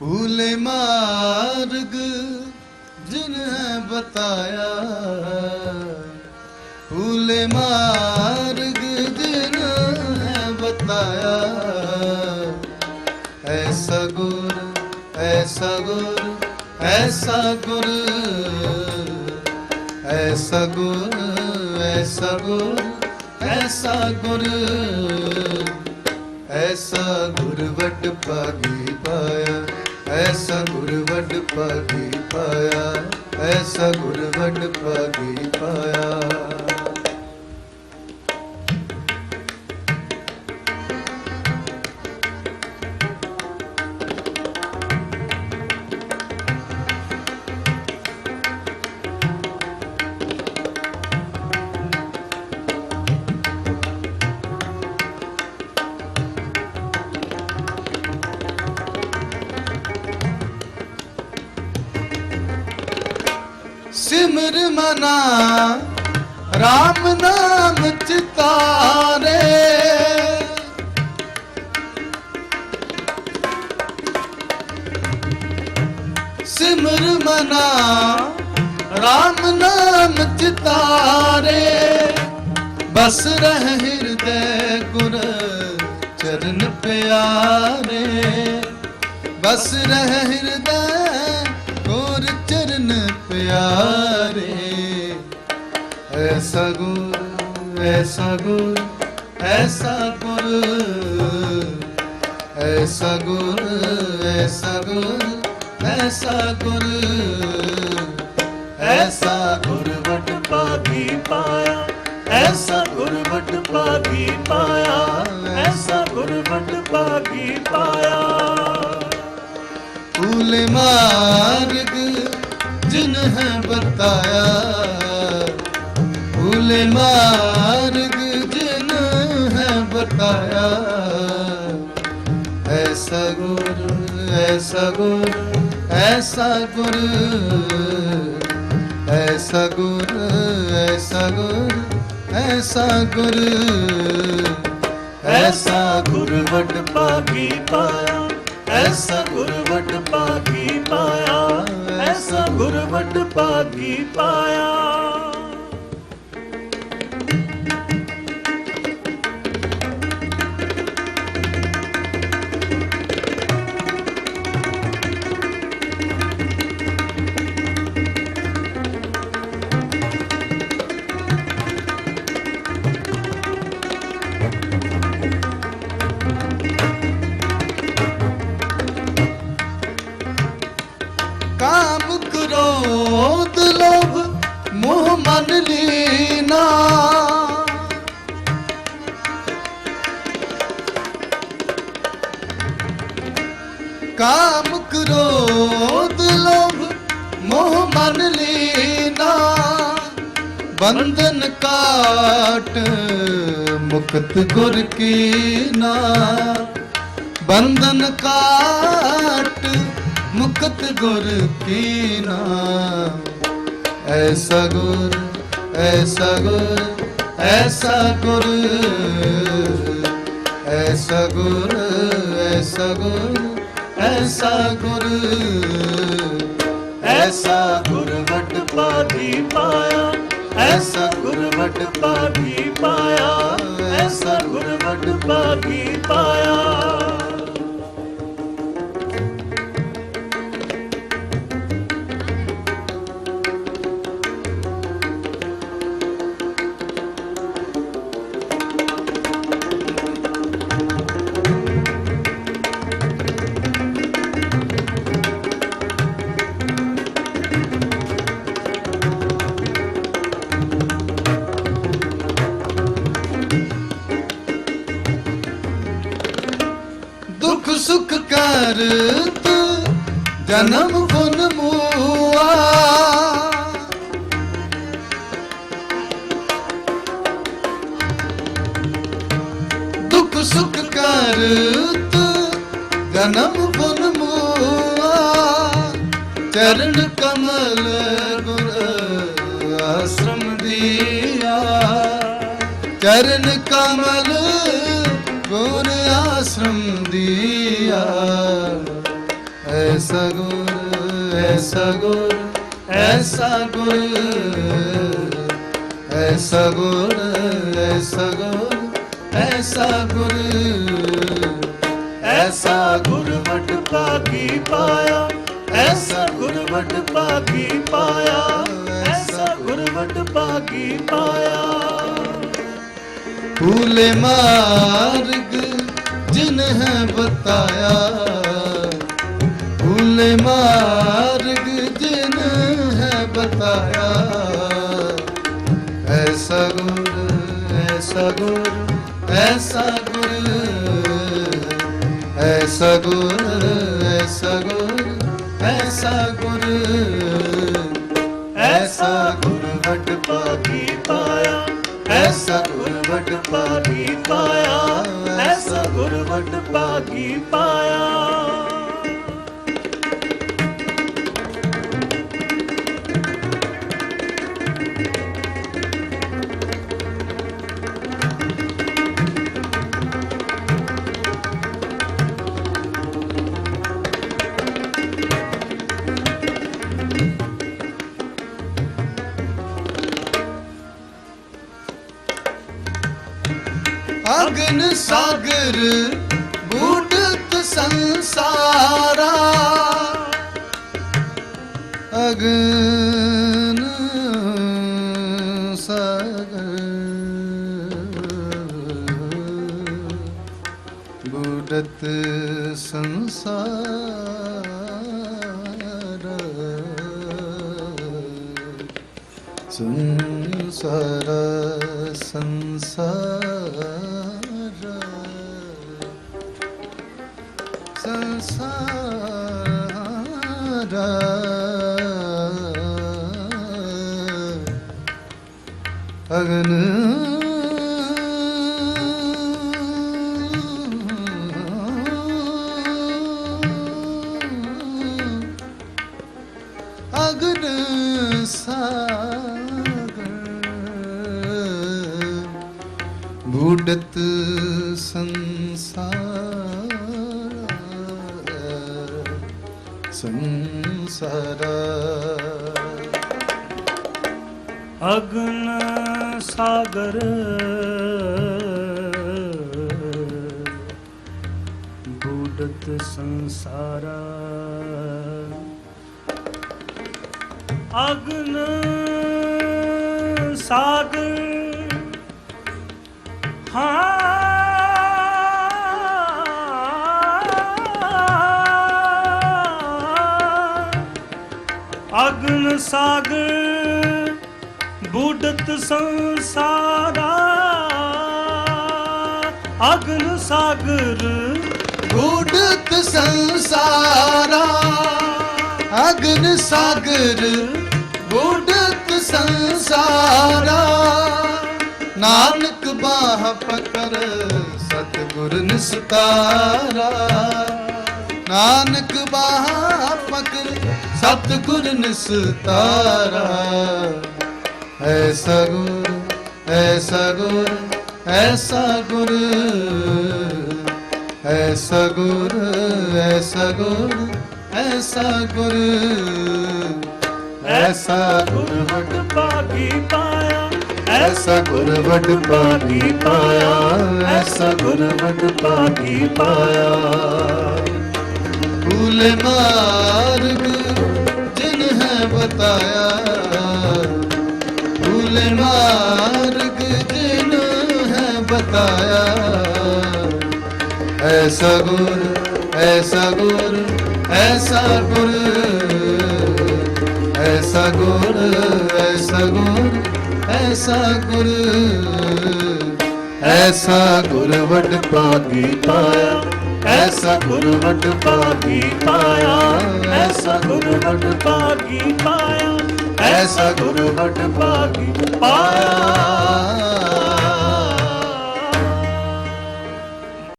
फूले मार्ग जिन्हें बताया फूले मार्ग जिन्हें बताया ऐसा गुर ऐसा गुर ऐसा गुर ऐसा गुर ऐसा गुर ऐसा गुर ऐसा गुर वट पागी पाया ਐਸਾ ਗੁਰ ਵੱਡ ਭਾਗੀ ਪਾਇਆ ਐਸਾ ਗੁਰ ਵੱਡ ਭਾਗੀ ਪਾਇਆ। ਮਨਾ। RAM ਨਾਮ ਚਿਤਾਰੇ। ਸਿਮਰ ਮਨਾ। RAM ਨਾਮ ਚਿਤਾਰੇ। ਬਸ ਰਹਿ ਹਿਰਦੈ ਗੁਰ ਚਰਨ ਪਿਆਰੇ। ਬਸ ਰਹਿ ਹਿਰਦੈ ਗੁਰ ਚਰਨ ਪਿਆਰੇ। ਐਸਾ ਗੁਰ ਐਸਾ ਗੁਰ ਐਸਾ ਗੁਰ ਐਸਾ ਗੁਰ ਐਸਾ ਗੁਰ ਐਸਾ ਗੁਰ ਐਸਾ ਗੁਰ ਵਟ ਪਾਗੀ ਪਾਇਆ ਐਸਾ ਗੁਰ ਵਟ ਪਾਗੀ ਪਾਇਆ ਐਸਾ ਗੁਰ ਵਟ ਪਾਗੀ ਪਾਇਆ ਕੂਲ ਮਾਰਗ ਜਿਨ ਹੈ ਬਤਾਇਆ खुले मार्ग जिन है बताया ऐसा गुरु ऐसा गुरु ऐसा गुरु ऐसा गुरु ऐसा गुरु ऐसा गुरु ऐसा गुरु वट पागी पाया ऐसा गुरु वट पागी पाया ऐसा गुरु वट पागी पाया ਕਾਮ ਕ੍ਰੋਧ ਲੋਭ, ਮੋਹ ਮਨ ਲੀਨਾ। ਕਾਮ ਕ੍ਰੋਧ ਲੋਭ, ਮੋਹ ਮਨ ਲੀਨਾ। ਬੰਧਨ ਕਾਟ ਮੁਕਤ ਗੁਰ ਕੀ ਨਾ ਬੰਧਨ ਕਾਟ ਮੁਕਤ ਗੁਰ ਕੀ ਨਾਮ ਐਸਾ ਗੁਰ ਐਸਾ ਗੁਰ ਐਸਾ ਗੁਰ। ਐਸਾ ਗੁਰ ਐਸਾ ਗੁਰ ਐਸਾ ਗੁਰ। ਐਸਾ ਗੁਰਬਟ ਭਾਗੀ ਪਾਇਆ। ਐਸਾ ਗੁਰਬਟ ਭਾਗੀ ਪਾਇਆ। ਐਸਾ ਗੁਰਬਟ ਭਾਗੀ ਪਾਇਆ। ਜਨਮ ਗੁਣ ਮੂਆ। ਦੁੱਖ ਸੁਖ ਕਰਤ ਜਨਮ ਗੁਣ ਮੂਆ। ਚਰਨ ਕਮਲ ਗੁਰ ਆਸ਼ਰਮ ਦੀਆ। ਚਰਨ ਕਮਲ ਗੁਰ ਆਸ਼ਰਮ ਦੀਆ। ਐਸਾ ਗੁਰ ਐਸਾ ਗੁਰ ਐਸਾ ਗੁਰ ਐਸਾ ਗੁਰ ਐਸਾ ਗੁਰ ਐਸਾ ਗੁਰ ਐਸਾ ਗੁਰ ਵਡ ਭਾਗੀ ਪਾਇਆ, ਐਸਾ ਗੁਰ ਵਡ ਭਾਗੀ ਪਾਇਆ, ਐਸਾ ਗੁਰ ਵਡ ਭਾਗੀ ਪਾਇਆ। ਭੂਲੇ ਮਾਰਗ ਜਿਨ ਹੈ ਬਤਾਇਆ ਭੂਲੇ ਮਾਰਗ ਜਿਨ ਹੈ ਬਤਾਇਆ। ਐਸਾ ਗੁਰ ਐਸਾ ਗੁਰ ਐਸਾ ਗੁਰ ਐਸਾ ਗੁਰ ਐਸਾ ਗੁਰ ਐਸਾ ਗੁਰ ਐਸਾ ਗੁਰ ਵਡ ਭਾਗੀ ਪਾਇਆ। ਐਸਾ ਗੁਰ ਵਡ ਭਾਗੀ ਪਾਇਆ, ਐਸਾ ਗੁਰ ਵਡ ਭਾਗੀ ਪਾਇਆ। ਅਗਨ ਸਾਗਰ ਬੂਢਤ ਸੰਸਾਰਾ। ਅਗਨ ਸਾਗਰ ਬੂਢਤ ਸੰਸਾਰ। ਸੰਸਾਰ ਸੰਸਾਰ। ਸੰਸਾਰ ਅਗਨ ਅਗਨ ਸਾਗਰ ਬੂਡਤ ਅਗਨ ਸਾਗਰ। ਬੂਡਤ ਸੰਸਾਰਾ। ਅਗਨ ਸਾਗਰ। ਹਾਂ। ਅਗਨ ਸਾਗਰ। ਬੁੱਢਤ ਸੰਸਾਰਾ, ਅਗਨ ਸਾਗਰ। ਬੂਡਤ ਸੰਸਾਰਾ, ਅਗਨ ਸਾਗਰ। ਬੂਡਤ ਸੰਸਾਰਾ, ਨਾਨਕ ਬਾਹ ਪਕਰ ਸਤਿਗੁਰ ਨਿਸਤਾਰਾ। ਨਾਨਕ ਬਾਹ ਪਕਰ ਸਤਿਗੁਰ ਨਿਸਤਾਰਾ। ਐਸਾ ਗੁਰ ਐਸਾ ਗੁਰ ਐਸਾ ਗੁਰ ਐਸਾ ਗੁਰ ਐਸਾ ਗੁਰ ਐਸਾ ਗੁਰ ਐਸਾ ਗੁਰ ਵਡ ਭਾਗੀ ਪਾਇਆ। ਐਸਾ ਗੁਰ ਵਡ ਭਾਗੀ ਪਾਇਆ। ਐਸਾ ਗੁਰ ਵਡ ਭਾਗੀ ਪਾਇਆ। ਭੂਲੇ ਮਾਰਗ ਜਿਨ ਹੈ ਬਤਾਇਆ। ਭੂਲੇ ਮਾਰਗ ਜਿਨ ਹੈ ਬਤਾਇਆ ਐਸਾ ਗੁਰ ਐਸਾ ਗੁਰ ਐਸਾ ਗੁਰ ਐਸਾ ਗੁਰ ਐਸਾ ਗੁਰ ਐਸਾ ਗੁਰ ਐਸਾ ਗੁਰ ਵਡ ਭਾਗੀ ਪਾਇਆ ਐਸਾ ਗੁਰ ਵਡ ਭਾਗੀ ਪਾਇਆ ਐਸਾ ਗੁਰ ਵਡ ਭਾਗੀ ਪਾਇਆ ਐਸਾ ਗੁਰ ਵਡ ਭਾਗੀ ਪਾਇਆ।